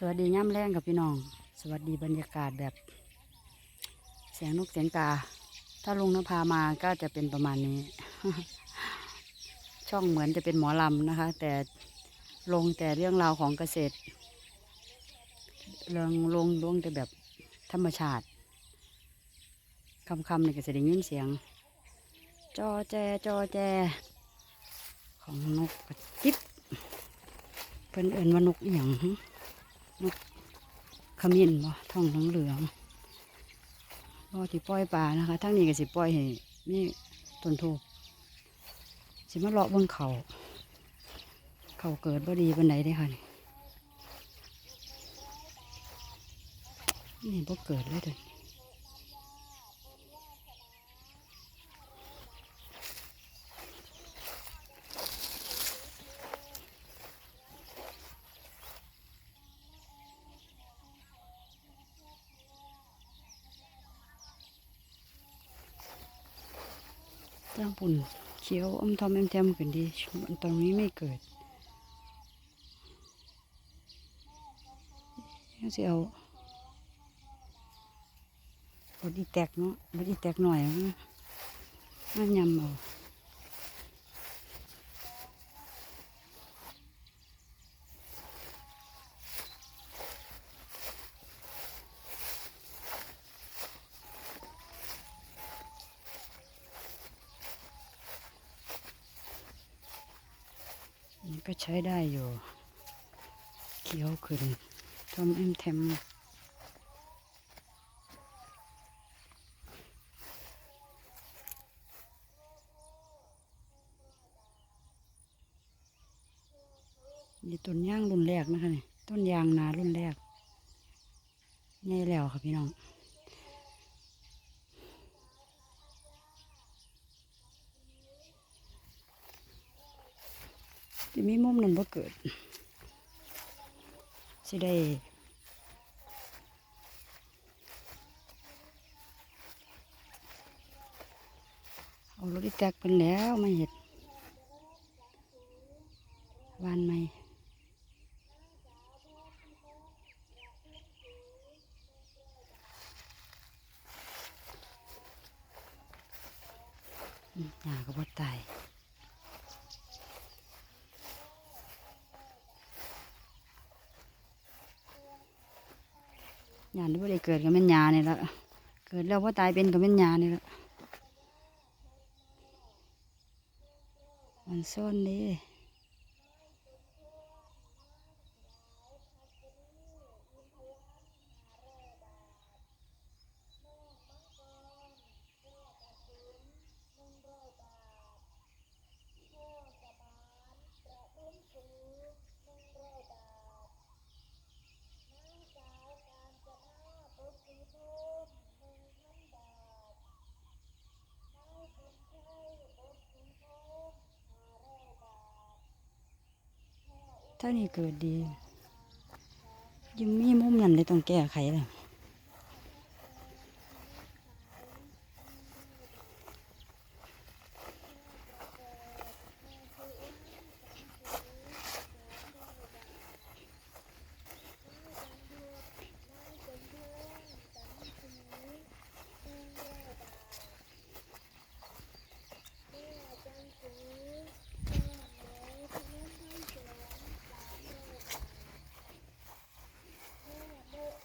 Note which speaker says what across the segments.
Speaker 1: สวัสดีย่ำแรงกับพี่น้อง สวัสดีบรรยากาศแบบเสียงนกเสียงกา ถ้าลุงนภามาก็จะเป็นประมาณนี้ ช่องเหมือนจะเป็นหมอลำนะคะ แต่ลงแต่เรื่องราวของเกษตรเรื่องลงลงแต่แบบธรรมชาติคำคำๆนี่ก็จะได้ยินเสียง จอแจจอแจ ของนกกระจิบเพิ่นเอินว่านกอหย่าง นกขมิ้นบ่ท้องเหลืองเหลืองบ่ที่ปล่อยปลานะคะทั้งนี้ก็สิปล่อยให้นี่ต้นทูบสิมาเลาะบนเขา เขาเกิดบ่ดีบนไหนได้ค่ะนี่นี่บ่เกิดเลยเด้อ จ้างปุ่นเขียวอมทอมแอมแจมขึ้นดีตรงนี้ไม่เกิดยังสิเอาบดอีแตกเนาะบดอีแตกหน่อยนะน่ามายำเอา ก็ใช้ได้อยู่ เขียวขึ้นทอมแอมแทมนี่ต้นย่างรุ่นแรกนะคะนี่ต้นยางนารุ่นแรกใหญ่แล้วค่ะพี่น้อง จะมีมุมนั้นบ่เกิด สิได้เอารถอีแตกเป็นแล้วมาเห็ดวานไหมอืมหญ้าก็บ่ตาย ยานที่บ่ได้เกิดกับแม่นยานี่ละเกิดแล้วว่าตายเป็นกับแม่นยานี่ละมันซ่อนเเท่านี้เกิดดียังมีมุมนั่นเลยต้องแก้ไขเลย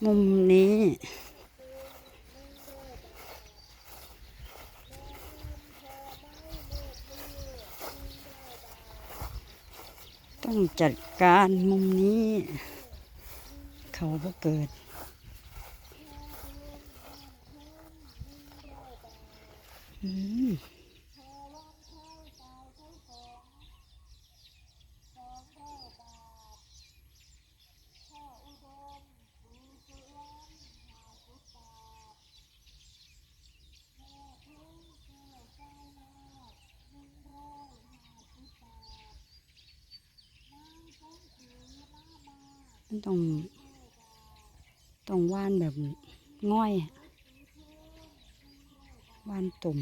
Speaker 1: มุมนี้ ต้องจัดการมุมนี้ เขาบ่เกิดอืมันต้องต้องว่านแบบง่อยว่านตุ่ม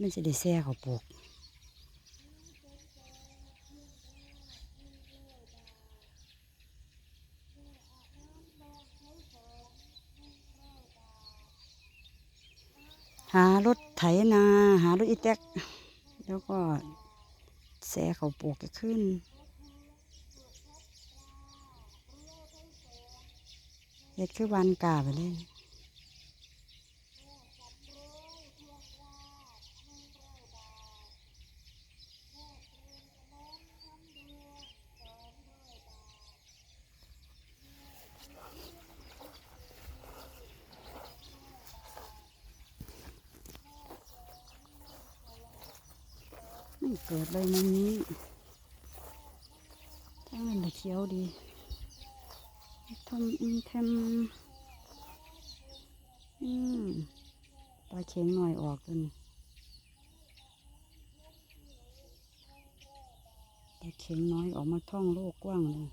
Speaker 1: มันจะได้แซ่เขาปลูก หารถอีแตกแล้วก็แซ่เขาปลูกจะขึ้น เห็ดคือวันกาไปเลย ไม่เกิดเลยมุมนี้ถ้ามันเขียวดีทำอืมทมอืมปลาเข็งหน่อยออกกันปลาเข็งน้อยออกมาท่องโลกกว้างเลย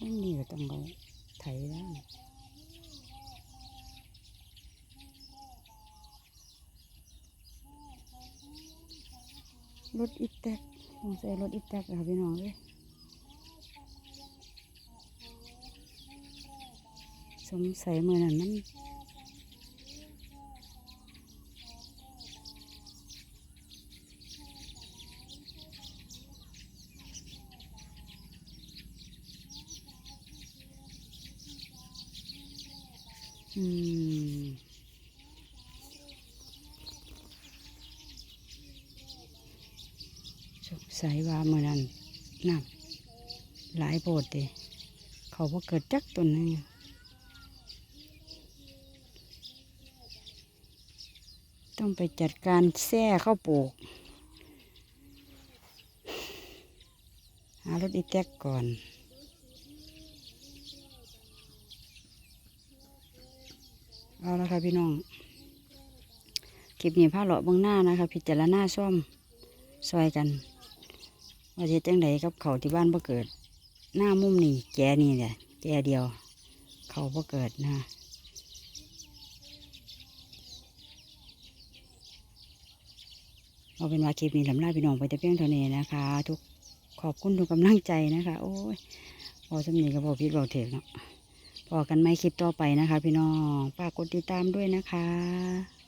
Speaker 1: นั่นนี่ก็ต้องเอาไถแล้วรถอีแตกต้องใส่รถอีแตกค่ะพี่น้องเลยสงสัยเมื่อนั้นมัน อืมสงสัยว่าเมื่อนั้นน้ำหลายโบดเดเขาบ่เกิดจักต้นหนึงต้องไปจัดการแซ่เข้าวปลูก หารถอีแตกก่อน เอาละค่ะพี่น้องคลิปนี้าเลาะเบื้องหน้านะคะ พิจารณาซ่อมซอยกัน ว่าจะจังไดกับเขาที่บ้านบ่เกิด หน้ามุมนี่แกนี่แหละแกเดียว เขาบ่เกิดนะเอาเป็นว่าคลิปนี้ลำลาพี่น้องไปแต่เพียงเท่านี้นะคะ ทุกขอบคุณทุกกำลังใจนะคะ โอ้ยพอสำนีก็บอกพิดบอกเถกเนาะ พอกันไหมคลิปต่อไปนะคะ พี่น้องฝากกดติดตามด้วยนะคะ